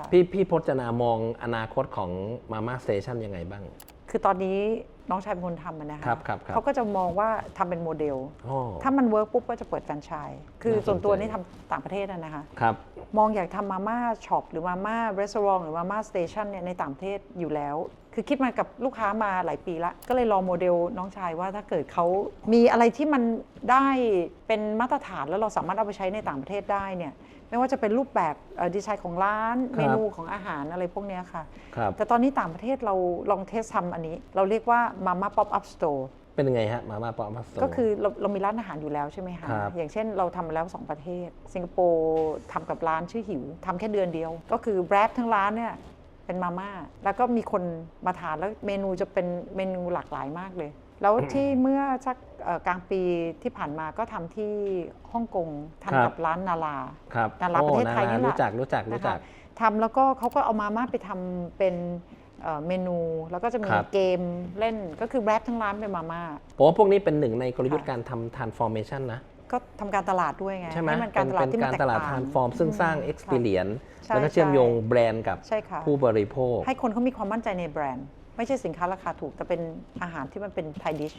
ค่ะพี่พี่พจนามองอนาคตของมาม่าสเตชันยังไงบ้าง คือตอนนี้น้องชายเป็นคนทำอะนะคะครับครับครับเขาก็จะมองว่าทำเป็นโมเดลอ๋อถ้ามันเวิร์กปุ๊บก็จะเปิดแฟรนไชส์คือน่าสนใจส่วนตัวนี่ทำต่างประเทศอะนะคะครับ มองอยากทำมาม่าช็อปหรือมาม่ารีสอร์ทหรือมาม่าสเตชันเนี่ยในต่างประเทศอยู่แล้ว คือคิดมากับลูกค้ามาหลายปีละ ก็เลยลองโมเดลน้องชายว่าถ้าเกิดเขามีอะไรที่มันได้เป็นมาตรฐานแล้วเราสามารถเอาไปใช้ในต่างประเทศได้เนี่ยไม่ว่าจะเป็นรูปแบบดีไซน์ของร้านครับเมนูของอาหารอะไรพวกเนี้ยค่ะครับแต่ตอนนี้ต่างประเทศเราลองเทสทำอันนี้ เราเรียกว่า Mama Pop Up Store เป็นยังไงฮะมาม่าปอมัสโตก็คือเราเรามีร้านอาหารอยู่แล้วใช่ไหมคะครับ อย่างเช่นเราทำมาแล้ว 2 ประเทศ สิงคโปร์ทำกับร้านชื่อหิวทำแค่เดือนเดียว ก็คือแบรดทั้งร้านเนี่ยเป็นมาม่าแล้วก็มีคนมาทานแล้วเมนูจะเป็นเมนูหลากหลายมากเลย แล้วที่เมื่อสักเอ่อกลางปีที่ผ่านมาก็ทำที่ฮ่องกงทำกับร้านนาลาครับดาราประเทศไทยโอ้นี่แหละ รู้จักรู้จักรู้จัก นะคะทำแล้วก็เขาก็เอามาม่าไปทำเป็น เอ่อเมนู แล้วก็จะมีครับ เกมเล่นก็คือแรปทั้งร้านเป็นมาม่า ผมว่าพวกนี้เป็นหนึ่งในกลยุทธ์ค่ะการทำ transformation นะ ก็ทำการตลาดด้วยไงใช่ไหมมันการตลาดเป็นที่มันการแตกตลาด ต่าง transform ซึ่งสร้างอืม experience ใช่แล้วก็เชื่อมใช่โยงแบรนด์กับใช่ค่ะ ผู้บริโภค ให้คนเขามีความมั่นใจในแบรนด์ ไม่ใช่สินค้าราคาถูก แต่เป็นอาหารที่มันเป็นไทยดิช